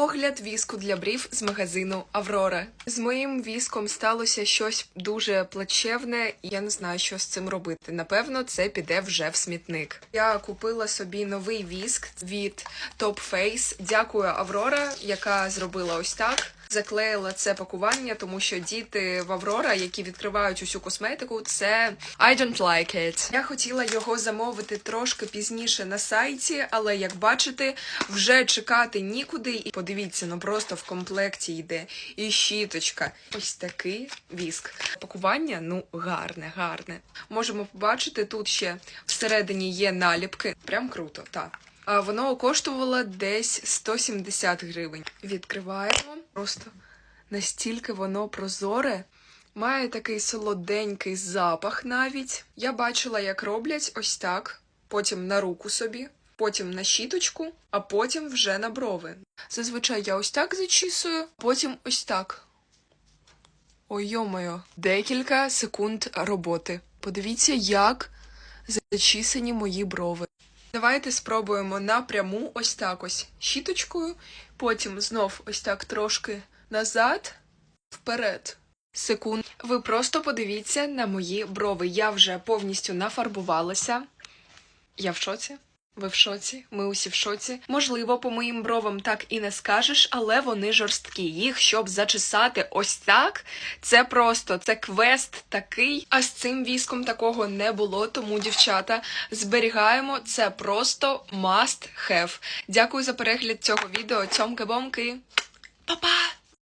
Огляд віску для брів з магазину Аврора. З моїм віском сталося щось дуже плачевне, і я не знаю, що з цим робити. Напевно, це піде вже в смітник. Я купила собі новий віск від Top Face. Дякую Аврора, яка зробила ось так. Заклеїла це пакування, тому що діти в Аврора, які відкривають усю косметику, це I don't like it. Я хотіла його замовити трошки пізніше на сайті, але як бачите, вже чекати нікуди. І подивіться, ну просто в комплекті йде і щіточка. Ось такий віск. Пакування ну гарне, гарне. Можемо побачити тут ще всередині є наліпки. Прям круто, так. Воно коштувало десь 170 гривень. Відкриваємо. Просто настільки воно прозоре. Має такий солоденький запах навіть. Я бачила, як роблять ось так, потім на руку собі, потім на щіточку, а потім вже на брови. Зазвичай я ось так зачісую, потім ось так. Ой, йомайо, декілька секунд роботи. Подивіться, як зачісані мої брови. Давайте спробуємо напряму ось так ось щіточкою, потім знов ось так трошки назад, вперед. Секунд. Ви просто подивіться на мої брови. Я вже повністю нафарбувалася. Я в шоці. Ви в шоці, ми усі в шоці. Можливо, по моїм бровам так і не скажеш, але вони жорсткі. Їх, щоб зачесати ось так, це просто це квест такий. А з цим віском такого не було. Тому, дівчата, зберігаємо це просто must have. Дякую за перегляд цього відео. Цьомки-бомки. Па-па!